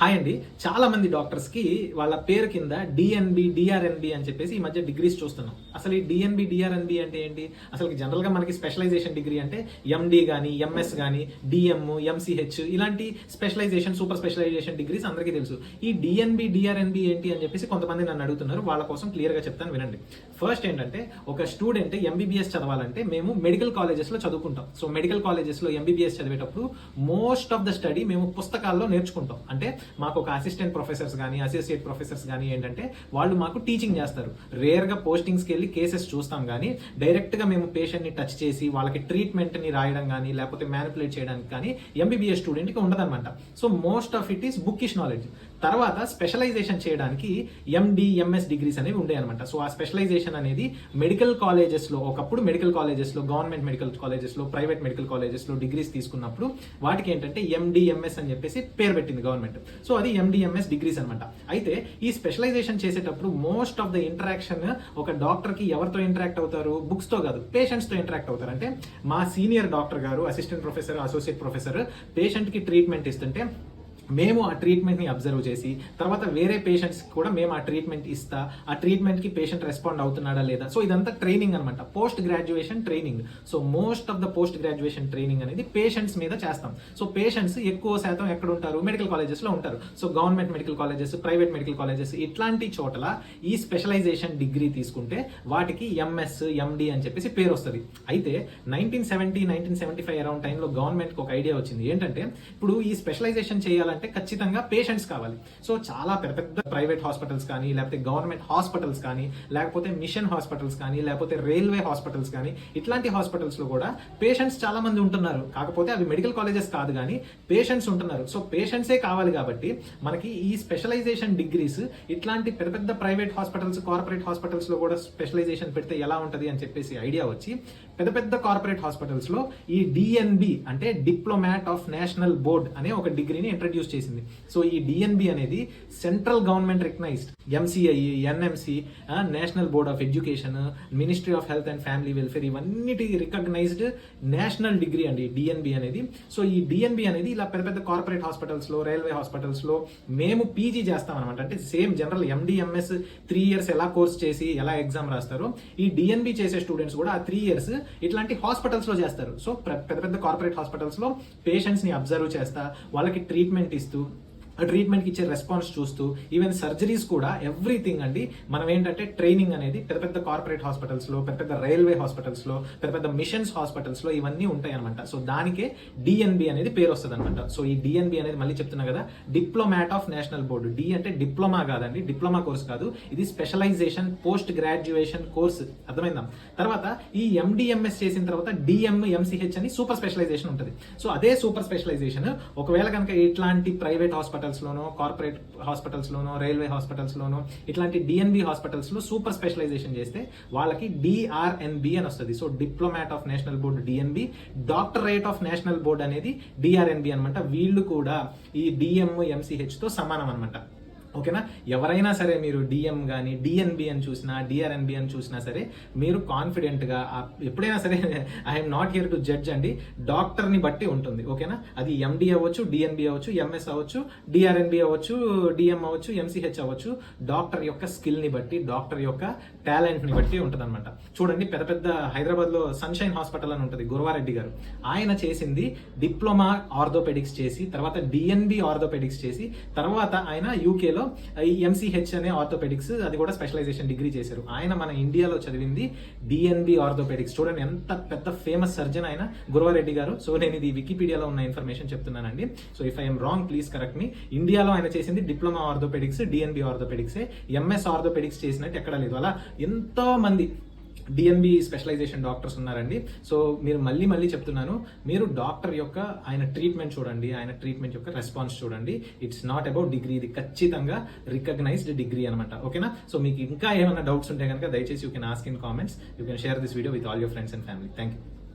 Hi అండి. చాలా మంది డాక్టర్స్కి వాళ్ళ పేరు కింద డిఎన్బి డిఆర్ఎన్బి అని చెప్పేసి ఈ మధ్య డిగ్రీస్ చూస్తున్నాం. అసలు ఈ డిఎన్బి డిఆర్ఎన్బి అంటే ఏంటి? అసలు జనరల్గా మనకి స్పెషలైజేషన్ డిగ్రీ అంటే ఎండి గానీ ఎంఎస్ గానీ D M M C H ఇలాంటి స్పెషలైజేషన్ సూపర్ స్పెషలైజేషన్ డిగ్రీస్ అందరికీ తెలుసు. ఈ డిఎన్బి డిఆర్ఎన్బి ఏంటి అని చెప్పేసి కొంతమంది నన్ను అడుగుతున్నారు. వాళ్ళ కోసం క్లియర్గా చెప్తాను వినండి. ఫస్ట్ ఏంటంటే ఒక స్టూడెంట్ ఎంబీబీఎస్ చదవాలంటే మేము మెడికల్ కాలేజెస్లో చదువుకుంటాం. సో మెడికల్ కాలేజెస్లో ఎంబీబీఎస్ చదివేటప్పుడు మోస్ట్ ఆఫ్ ద స్టడీ మేము పుస్తకాల్లో నేర్చుకుంటాం. అంటే మాకు ఒక అసిస్టెంట్ ప్రొఫెసర్స్ కానీ అసోసియేట్ ప్రొఫెసర్స్ కానీ ఏంటంటే వాళ్ళు మాకు టీచింగ్ చేస్తారు. రేర్గా పోస్టింగ్స్కి వెళ్ళి కేసెస్ చూస్తాం కానీ డైరెక్ట్గా మేము పేషెంట్ని టచ్ చేసి వాళ్ళకి ట్రీట్మెంట్ని రాయడం కానీ లేకపోతే మ్యానిపులేట్ చేయడానికి కానీ ఎంబీబీఎస్ స్టూడెంట్కి ఉండదన్నమాట. So most of it is bookish knowledge తర్వాత స్పెషలైజేషన్ చేయడానికి ఎండి ఎంఎస్ డిగ్రీస్ అనేవి ఉండే అనమాట సో ఆ స్పెషలైజేషన్ అనేది మెడికల్ కాలేజెస్లో ఒకప్పుడు మెడికల్ కాలేజెస్లో గవర్నమెంట్ మెడికల్ కాలేజెస్లో ప్రైవేట్ మెడికల్ కాలేజెస్లో డిగ్రీస్ తీసుకున్నప్పుడు వాటికి ఏంటంటే ఎండి ఎంఎస్ అని చెప్పేసి పేరు పెట్టింది గవర్నమెంట్ సో అది ఎండిఎంఎస్ డిగ్రీస్ అనమాట అయితే ఈ స్పెషలైజేషన్ చేసేటప్పుడు మోస్ట్ ఆఫ్ ద ఇంటరాక్షన్ ఒక డాక్టర్కి ఎవరితో ఇంటరాక్ట్ అవుతారు? బుక్స్తో కాదు పేషెంట్స్తో ఇంటరాక్ట్ అవుతారు. అంటే మా సీనియర్ డాక్టర్ గారు అసిస్టెంట్ ప్రొఫెసర్ అసోసియేట్ ప్రొఫెసర్ పేషెంట్కి ట్రీట్మెంట్ ఇస్తుంటే మేము ఆ ట్రీట్మెంట్ని అబ్జర్వ్ చేసి తర్వాత వేరే పేషెంట్స్ కూడా మేము ఆ ట్రీట్మెంట్ ఇస్తా ఆ ట్రీట్మెంట్కి పేషెంట్ రెస్పాండ్ అవుతున్నాడా లేదా? సో ఇదంతా ట్రైనింగ్ అనమాట post graduation training so most of the post graduation training అనేది పేషెంట్స్ మీద చేస్తాం. సో పేషెంట్స్ ఎక్కువ శాతం ఎక్కడ ఉంటారు? మెడికల్ కాలేజెస్లో ఉంటారు. So government medical colleges private medical colleges ఇట్లాంటి చోట్ల ఈ స్పెషలైజేషన్ డిగ్రీ తీసుకుంటే వాటికి ఎంఎస్ ఎండి అని చెప్పేసి పేరు వస్తుంది. అయితే nineteen seventy nineteen seventy five around టైంలో గవర్నమెంట్కి ఒక ఐడియా వచ్చింది. ఏంటంటే ఇప్పుడు ఈ స్పెషలైజేషన్ చేయాలంటే ఖచ్చితంగా పేషెంట్స్ కావాలి. సో చాలా పెద్ద పెద్ద ప్రైవేట్ హాస్పిటల్స్ కానీ లేకపోతే గవర్నమెంట్ హాస్పిటల్స్ కానీ లేకపోతే మిషన్ హాస్పిటల్స్ కానీ లేకపోతే రైల్వే హాస్పిటల్స్ కానీ ఇట్లాంటి హాస్పిటల్స్లో కూడా పేషెంట్స్ చాలా మంది ఉంటున్నారు. కాకపోతే అవి మెడికల్ కాలేజెస్ కాదు కానీ పేషెంట్స్ ఉంటున్నారు. సో పేషెంట్సే కావాలి కాబట్టి మనకి ఈ స్పెషలైజేషన్ డిగ్రీస్ ఇట్లాంటి పెద్ద పెద్ద ప్రైవేట్ హాస్పిటల్స్ కార్పొరేట్ హాస్పిటల్స్లో కూడా స్పెషలైజేషన్ పెడితే ఎలా ఉంటది అని చెప్పేసి ఐడియా వచ్చి పెద్ద పెద్ద కార్పొరేట్ హాస్పిటల్స్లో ఈ డిఎన్బి అంటే డిప్లొమాట్ ఆఫ్ నేషనల్ బోర్డ్ అనే ఒక డిగ్రీని ఇంట్రడ్యూస్ చేసింది. సో ఈ డిఎన్బి అనేది central government recognized. MCI NMC national board of education ministry of health and family welfare ఇవన్నిటి రికగ్నైజ్డ్ నేషనల్ డిగ్రీ అండి డిఎన్బి అనేది. సో ఈ డిఎన్బి అనేది ఇలా పెద్ద పెద్ద కార్పొరేట్ హాస్పిటల్స్లో రైల్వే హాస్పిటల్స్లో మేము పీజీ చేస్తాం అనమాట అంటే same general MD MS three years ఎలా కోర్స్ చేసి ఎలా ఎగ్జామ్ రాస్తారో ఈ డిఎన్బి చేసే స్టూడెంట్స్ కూడా ఆ త్రీ ఇయర్స్ ఇట్లాంటి హాస్పిటల్స్లో చేస్తారు. సో పెద్ద పెద్ద కార్పొరేట్ హాస్పిటల్స్లో పేషెంట్స్ని అబ్జర్వ్ చేస్తా వాళ్ళకి ట్రీట్మెంట్ ఇస్తూ ట్రీట్మెంట్కి ఇచ్చే రెస్పాన్స్ చూస్తూ ఈవెన్ సర్జరీస్ కూడా ఎవ్రీథింగ్ అండి. మనం ఏంటంటే ట్రైనింగ్ అనేది పెద్ద పెద్ద కార్పొరేట్ హాస్పిటల్స్లో పెద్ద పెద్ద రైల్వే హాస్పిటల్స్లో పెద్ద పెద్ద మిషన్స్ హాస్పిటల్స్లో ఇవన్నీ ఉంటాయి అనమాట సో దానికే డిఎన్బి అనేది పేరు వస్తుంది అనమాట సో ఈ డిఎన్బి అనేది మళ్ళీ చెప్తున్నా కదా diplomate of national board D అంటే డిప్లొమా కాదండి డిప్లొమా కోర్స్ కాదు. ఇది స్పెషలైజేషన్ పోస్ట్ గ్రాడ్యుయేషన్ కోర్స్ అర్థమైందా? తర్వాత ఈ ఎండిఎంఎస్ చేసిన తర్వాత డిఎంఎంసిహెచ్ అని సూపర్ స్పెషలైజేషన్ ఉంటుంది. సో అదే సూపర్ స్పెషలైజేషన్ ఒకవేళ కనుక ఇట్లాంటి ప్రైవేట్ హాస్పిటల్ హాస్పిటల్స్లోనో కార్పొరేట్ హాస్పిటల్స్లోనో రైల్వే హాస్పిటల్స్లోనో ఇట్లాంటి డిఎన్బి హాస్పిటల్స్లో సూపర్ స్పెషలైజేషన్ చేస్తే వాళ్ళకి డిఆర్ఎన్బి అని వస్తుంది. So diplomate of national board DNB doctorate of national board అనేది డిఆర్ఎన్బి అనమాట వీళ్ళు కూడా ఈ డిఎంఓ ఎంసీహెచ్తో సమానం అనమాట ఓకేనా? ఎవరైనా సరే మీరు డిఎం కానీ డిఎన్బి అని చూసినా డిఆర్ఎన్బి అని చూసినా సరే మీరు కాన్ఫిడెంట్గా ఎప్పుడైనా సరే I'm not here to judge అండి. డాక్టర్ని బట్టి ఉంటుంది. ఓకేనా? అది ఎండి అవ్వచ్చు డిఎన్బి అవ్వచ్చు ఎంఎస్ అవ్వచ్చు డిఆర్ఎన్బి అవ్వచ్చు డిఎం అవ్వచ్చు ఎంసీహెచ్ అవ్వచ్చు. డాక్టర్ యొక్క స్కిల్ని బట్టి డాక్టర్ యొక్క టాలెంట్ని బట్టి ఉంటుందన్నమాట. చూడండి పెద్ద పెద్ద హైదరాబాద్లో సన్షైన్ హాస్పిటల్ అని ఉంటుంది గురవారెడ్డి గారు. ఆయన చేసింది డిప్లొమా ఆర్థోపెడిక్స్ చేసి తర్వాత డిఎన్బి ఆర్థోపెడిక్స్ చేసి తర్వాత ఆయన యూకేలో ఎంసీహెచ్ అనే ఆర్థోపెడిక్స్ అది కూడా స్పెషలైజేషన్ డిగ్రీ చేశారు. ఆయన మన ఇండియాలో చదివింది డిఎన్బి ఆర్థోపెడిక్స్ చూడండి ఎంత పెద్ద ఫేమస్ సర్జన్ ఆయన. గురవారెడ్డి గారు. సో నేను ఇది వికీపీడియాలో ఉన్న ఇన్ఫర్మేషన్ చెప్తున్నానండి. So if I'm wrong please correct me ఇండియాలో ఆయన చేసింది diploma orthopaedics DNB orthopaedics MS orthopaedics చేసినట్టు ఎక్కడా లేదు. అలా ఎంతో మంది డిఎన్బి స్పెషలైజేషన్ డాక్టర్స్ ఉన్నారండి. సో మీరు మళ్ళీ మళ్ళీ చెప్తున్నాను మీరు డాక్టర్ యొక్క ఆయన ట్రీట్మెంట్ చూడండి ఆయన ట్రీట్మెంట్ యొక్క రెస్పాన్స్ చూడండి. ఇట్స్ నాట్ అబౌట్ డిగ్రీ ఇది ఖచ్చితంగా రికగ్నైజ్డ్ డిగ్రీ అనమాట ఓకేనా సో మీకు ఇంకా ఏమైనా డౌట్స్ ఉంటే కనుక దయచేసి you can ask in comments you can share this video with all your friends and family thank you